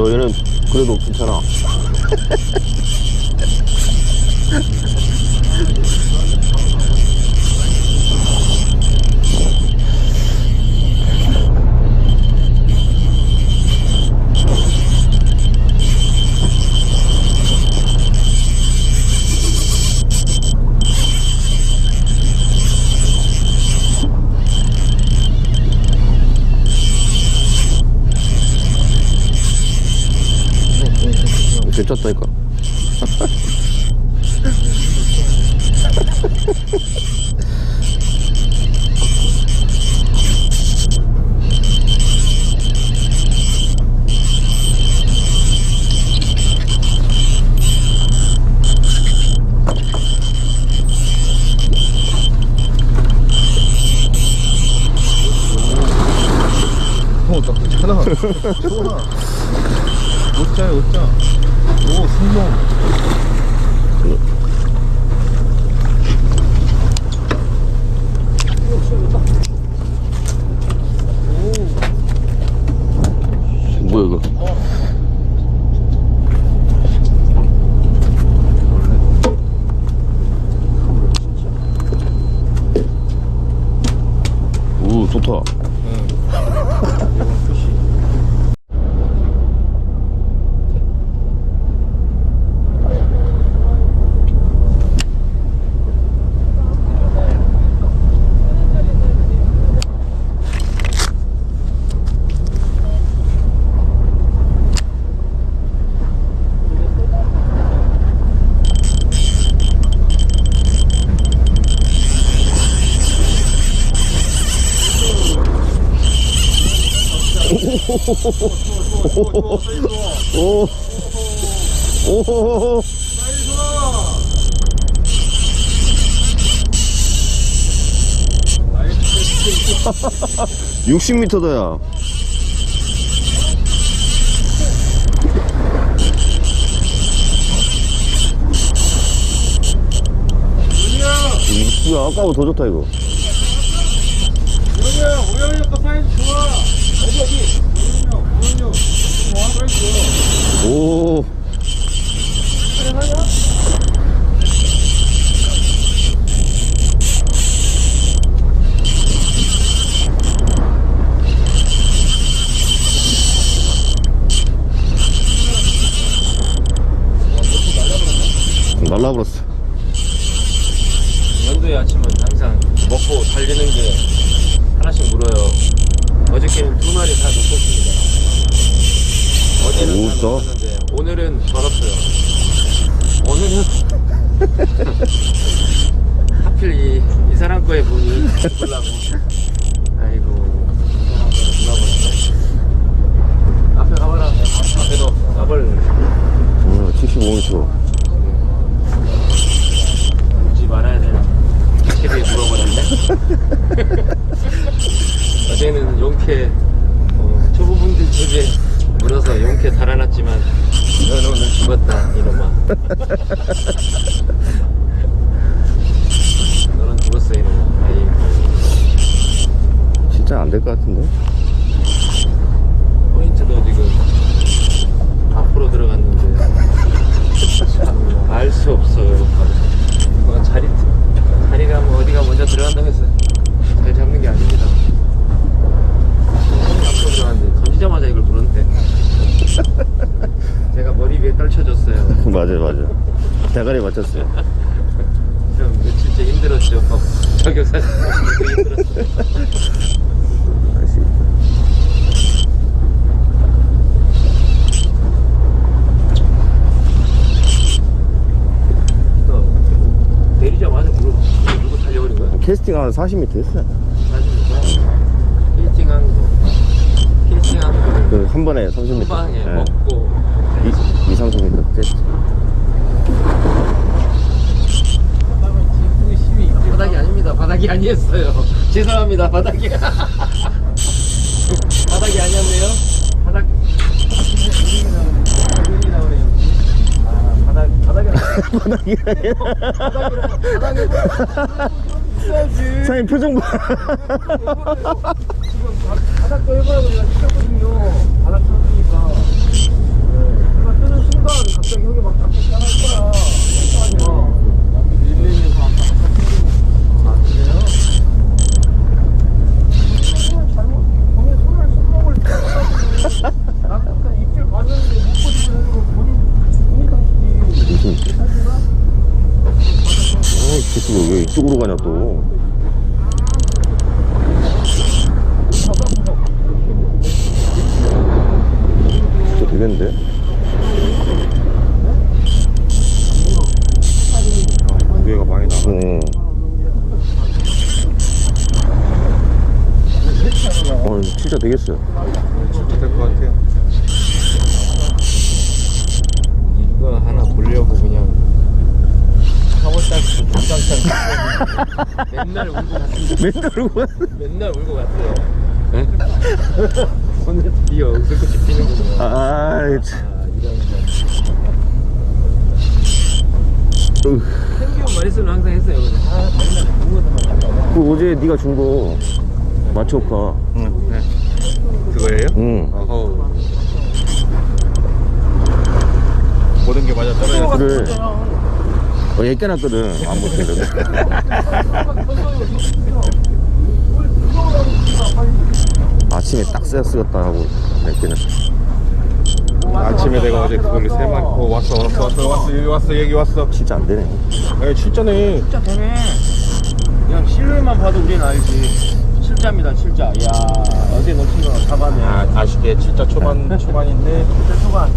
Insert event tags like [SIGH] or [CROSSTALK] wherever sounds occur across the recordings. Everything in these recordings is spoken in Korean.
너 얘는 그래도 괜찮아. [LAUGHS] 괜찮다니까. 어, 나쁘지 않아. 좋아. 옷자야, 옷자. 오, 승용. 뭐야 이거? 오 좋다. 이건 표시. 오. 오. 60m다 야. 이- 야 아까보다 더 좋다 이거. 거 사이즈 좋아. 어디 어디? 오. 날라버렸어. 연도의 아침은 항상 먹고 달리는 게 하나씩 물어요. 어저께는 두 마리 다 놓쳤습니다. 어제는 오, 다 진짜? 놓쳤는데 오늘은 벌었어요. 오늘은 [LAUGHS] 하필 이, 이 사람 거에 문이 보려고 아이고 이 사람 거에 버렸네 앞에 가봐라 앞에도 가볼 오, 75m. 묻지 말아야 되는 채비에 물어버렸네. 어제는 용케 어, 초보분들 집에 물어서 용케 달아났지만 너는 오늘 죽었다 이놈아. 너는 죽었어 이놈아. 아이고 진짜 안 될 것 같은데? 포인트도 지금 앞으로 들어갔는 걸쳐줬어요. [LAUGHS] 맞아요, 맞아요. 대가리 맞췄어요. 그럼 진짜 힘들었죠. 뭐, 저격사 힘들었어요. 다시. 또 내리자마자 물어 물고 달려버린 거야. 캐스팅 한 40m 했어요. 그 한 번에 30m. 후방에 예. 먹고 2, 30m 됐지. 바닥이 아닙니다. 바닥이 아니었어요. [LAUGHS] 죄송합니다. 바닥이. [LAUGHS] 바닥이 아니었네요. 바닥. 아 바닥 바닥이 [LAUGHS] 바닥이 사장님 표정 봐. 바닥도 해봐야 우리가 시켰거든요. 바닥 쳤으니까 내가 뜨는 순간 갑자기 형이 막 잡고 시작할 거야 잠깐만요 밀리면서 아 그래요? 잘못 본인 손을 손목을 나 그냥 입질 봤는데 못 보지는 거 본인 본인 당신이 무슨. 새끼가 왜 이쪽으로 가냐, 또. 진짜 되겠는데? 무게가 많이 나. 응. 어, 진짜 되겠어요. 진짜 될 것 같아요. 이거 하나 보려고 그냥 4월달부터 중장창 맨날 울고 갔는데 맨날 울고 맨날 울고 갔어요 오늘 [LAUGHS] 드디어 웃음꽃이 피는구나 아, 참. 아 이런 으. 생기운 머릿수는 항상 했어요 아 맨날 궁금해서만 갔다가 그 어제 네가 준 거 마초카. 응. 네. 그거예요? 응. 어허. 모든 게 맞아 떨어져. 그래. 어, 얘 깨놨거든. 안 못했는데. 아침에 딱쎄 쓰였다 하고 몇 개는. 아침에 내가 어제 그걸로 세 마리. 어 왔어 왔어 왔어 왔어 여기 왔어 여기 왔어. 진짜 안 되네. 야 출전해. 진짜 되네 그냥 실루엣만 봐도 우리는 알지 실자입니다 실자 이야 어제 놓친 거 잡아내 아 아쉽게 진짜 초반 초반인데. [LAUGHS] 진짜 초반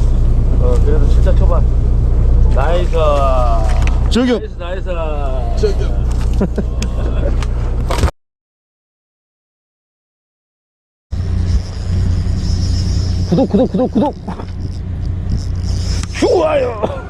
어 그래도 진짜 초반 나이스 저기요. 나이스 나이스 저기요. 구독, 구독, 구독, 구독. 좋아요.